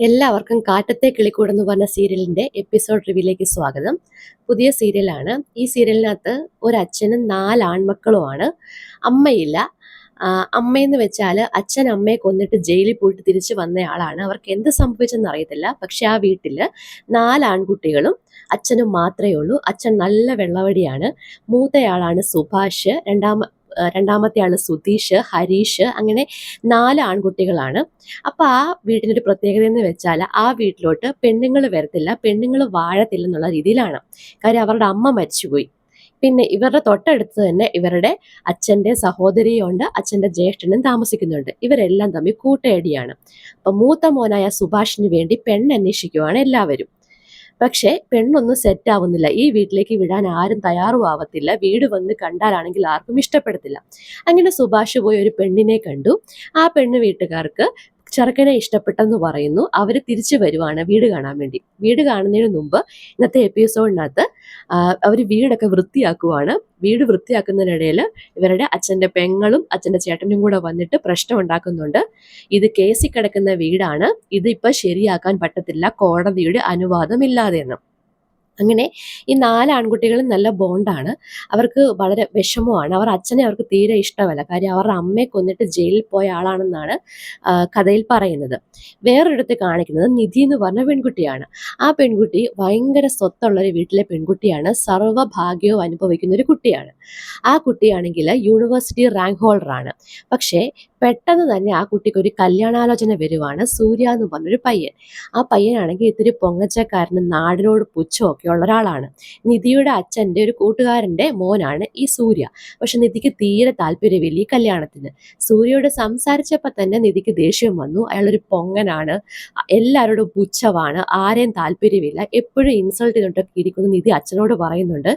എല്ലാവർക്കും കാട്ടത്തെ കിളിക്കൂട് എന്ന് പറഞ്ഞ സീരിയലിന്റെ എപ്പിസോഡ് റിവ്യൂലേക്ക് സ്വാഗതം. പുതിയ സീരിയലാണ്. ഈ സീരിയലിനകത്ത് ഒരു അച്ഛനും നാല് ആൺമക്കളുമാണ് അമ്മയില്ല അമ്മയെന്ന് വെച്ചാൽ അച്ഛൻ അമ്മയെ കൊന്നിട്ട് ജയിലിൽ പോയിട്ട് തിരിച്ചു വന്നയാളാണ്. അവർക്ക് എന്ത് സംഭവിച്ചെന്ന് അറിയത്തില്ല. പക്ഷെ ആ വീട്ടിൽ നാല് ആൺകുട്ടികളും അച്ഛനും മാത്രമേ ഉള്ളൂ. അച്ഛൻ നല്ല വെള്ളവടിയാണ്. മൂത്തയാളാണ് സുഭാഷ്. രണ്ടാമ രണ്ടാമത്തെ ആൾ സുധീഷ് ഹരീഷ് അങ്ങനെ നാല് ആൺകുട്ടികളാണ്. അപ്പം ആ വീടിനൊരു പ്രത്യേകത എന്ന് വെച്ചാൽ ആ വീട്ടിലോട്ട് പെണ്ണുങ്ങൾ വരത്തില്ല പെണ്ണുങ്ങൾ വാഴത്തില്ല എന്നുള്ള രീതിയിലാണ്. കാര്യം അവരുടെ അമ്മ മരിച്ചുപോയി. പിന്നെ ഇവരുടെ തൊട്ടടുത്ത് തന്നെ ഇവരുടെ അച്ഛന്റെ സഹോദരിയുണ്ട് അച്ഛന്റെ ജ്യേഷ്ഠനും താമസിക്കുന്നുണ്ട്. ഇവരെല്ലാം തമ്മിൽ കൂട്ടയടിയാണ് അപ്പം മൂത്ത മോനായ സുഭാഷിന് വേണ്ടി പെണ്ണന്വേഷിക്കുവാണ് എല്ലാവരും. പക്ഷേ പെണ്ണൊന്നും സെറ്റ് ആവുന്നില്ല. ഈ വീട്ടിലേക്ക് വിടാൻ ആരും തയ്യാറും ആവത്തില്ല വീട് വന്ന് കണ്ടാലാണെങ്കിൽ ആർക്കും ഇഷ്ടപ്പെടത്തില്ല. അങ്ങനെ സുഭാഷ് പോയി ഒരു പെണ്ണിനെ കണ്ടു. ആ പെണ്ണ് വീട്ടുകാർക്ക് ചെറുക്കനെ ഇഷ്ടപ്പെട്ടെന്ന് പറയുന്നു. അവർ തിരിച്ചു വരുവാണ് വീട് കാണാൻ വേണ്ടി. വീട് കാണുന്നതിന് മുമ്പ് ഇന്നത്തെ എപ്പിസോഡിനകത്ത് അവർ വീടൊക്കെ വൃത്തിയാക്കുവാണ്. വീട് വൃത്തിയാക്കുന്നതിനിടയിൽ ഇവരുടെ അച്ഛന്റെ പെങ്ങളും അച്ഛന്റെ ചേട്ടനും കൂടെ വന്നിട്ട് പ്രശ്നം ഉണ്ടാക്കുന്നുണ്ട്. ഇത് കേസിൽ കിടക്കുന്ന വീടാണ്. ഇത് ശരിയാക്കാൻ പറ്റത്തില്ല. കോടതിയുടെ അനുവാദമില്ലാതെയെന്ന് അങ്ങനെ ഈ നാല് ആൺകുട്ടികളും നല്ല ബോണ്ടാണ്. അവർക്ക് വളരെ വിഷമമാണ് അവർ അച്ഛനെ അവർക്ക് തീരെ ഇഷ്ടമല്ല. കാര്യം അവരുടെ അമ്മയെ കൊന്നിട്ട് ജയിലിൽ പോയ ആളാണെന്നാണ് കഥയിൽ പറയുന്നത്. വേറൊരിടത്ത് കാണിക്കുന്നത് നിധി എന്ന് പറഞ്ഞ പെൺകുട്ടിയാണ്. ആ പെൺകുട്ടി ഭയങ്കര സ്വത്തുള്ളൊരു വീട്ടിലെ പെൺകുട്ടിയാണ്. സർവഭാഗ്യവും അനുഭവിക്കുന്ന ഒരു കുട്ടിയാണ്. ആ കുട്ടിയാണെങ്കിൽ യൂണിവേഴ്സിറ്റി റാങ്ക് ഹോൾഡറാണ്. പക്ഷേ പെട്ടെന്ന് തന്നെ ആ കുട്ടിക്ക് ഒരു കല്യാണാലോചന വരുവാണ്. സൂര്യ എന്ന് പറഞ്ഞൊരു പയ്യൻ. ആ പയ്യനാണെങ്കിൽ ഇത്തിരി പൊങ്ങച്ചക്കാരനും നാടിനോട് പുച്ഛമൊക്കെ ഉള്ള ഒരാളാണ്. നിധിയുടെ അച്ഛന്റെ ഒരു കൂട്ടുകാരന്റെ മോനാണ് ഈ സൂര്യ. പക്ഷെ നിധിക്ക് തീരെ താല്പര്യമില്ല ഈ കല്യാണത്തിന്. സൂര്യയോട് സംസാരിച്ചപ്പോൾ തന്നെ നിധിക്ക് ദേഷ്യം വന്നു. അയാളൊരു പൊങ്ങനാണ്. എല്ലാവരോടും പുച്ഛമാണ്. ആരെയും താല്പര്യമില്ല. എപ്പോഴും ഇൻസൾട്ട് ചെയ്തിട്ടൊക്കെ ഇരിക്കുന്നു. നിധി അച്ഛനോട് പറയുന്നുണ്ട്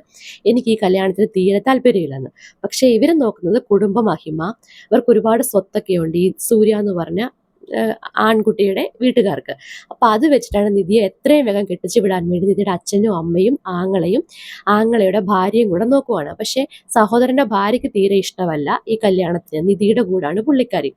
എനിക്ക് ഈ കല്യാണത്തിന് തീരെ താല്പര്യമില്ലെന്ന്. പക്ഷേ ഇവർ നോക്കുന്നത് കുടുംബ മഹിമ ഇവർക്ക് ഒരുപാട് സ്വത്തൊക്കെ ഉണ്ട് ഈ സൂര്യ എന്ന് പറഞ്ഞ ആൺകുട്ടിയുടെ വീട്ടുകാർക്ക്. അപ്പോൾ അത് വെച്ചിട്ടാണ് നിധിയെ എത്രയും വേഗം കെട്ടിച്ചു വിടാൻ വേണ്ടി നിധിയുടെ അച്ഛനും അമ്മയും ആങ്ങളെയും ആങ്ങളയുടെ ഭാര്യയും കൂടെ നോക്കുവാണ്. പക്ഷേ സഹോദരന്റെ ഭാര്യയ്ക്ക് തീരെ ഇഷ്ടമല്ല ഈ കല്യാണത്തിന്. നിധിയുടെ കൂടാണ് പുള്ളിക്കാരി.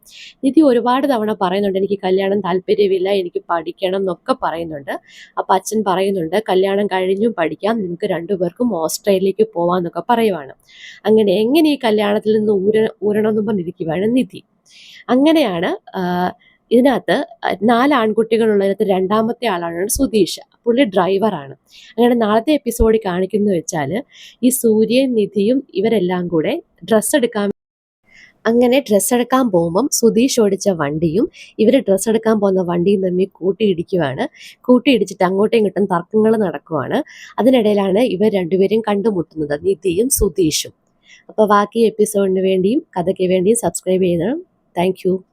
നിധി ഒരുപാട് തവണ പറയുന്നുണ്ട് എനിക്ക് കല്യാണം താല്പര്യമില്ല എനിക്ക് പഠിക്കണം എന്നൊക്കെ പറയുന്നുണ്ട്. അപ്പോൾ അച്ഛൻ പറയുന്നുണ്ട് കല്യാണം കഴിഞ്ഞും പഠിക്കാം നിങ്ങൾക്ക് രണ്ടുപേർക്കും ഓസ്ട്രേലിയക്ക് പോവാന്നൊക്കെ പറയുവാണ്. അങ്ങനെ എങ്ങനെ ഈ കല്യാണത്തിൽ നിന്ന് ഊര ഊരണമെന്നും പറഞ്ഞിരിക്കുവാണ് നിധി. അങ്ങനെയാണ് ഇതിനകത്ത് നാല് ആൺകുട്ടികളുള്ളതിനകത്ത് രണ്ടാമത്തെ ആളാണ് സുധീഷ്. പുള്ളി ഡ്രൈവറാണ് അങ്ങനെ നാളത്തെ എപ്പിസോഡിൽ കാണിക്കുന്നത് വെച്ചാൽ ഈ സൂര്യൻ നിധിയും ഇവരെല്ലാം കൂടെ ഡ്രസ്സ് എടുക്കാൻ അങ്ങനെ ഡ്രസ്സ് എടുക്കാൻ പോകുമ്പം സുധീഷ് ഓടിച്ച വണ്ടിയും ഇവർ ഡ്രസ്സ് എടുക്കാൻ പോകുന്ന വണ്ടിയും തമ്മിൽ കൂട്ടിയിടിക്കുവാണ്. കൂട്ടിയിടിച്ചിട്ട് അങ്ങോട്ടും ഇങ്ങോട്ടും തർക്കങ്ങൾ നടക്കുവാണ്. അതിനിടയിലാണ് ഇവർ രണ്ടുപേരും കണ്ടുമുട്ടുന്നത് നിധിയും സുധീഷും. അപ്പോൾ ബാക്കി എപ്പിസോഡിന് വേണ്ടിയും കഥയ്ക്ക് വേണ്ടിയും സബ്സ്ക്രൈബ് ചെയ്യണം Thank you.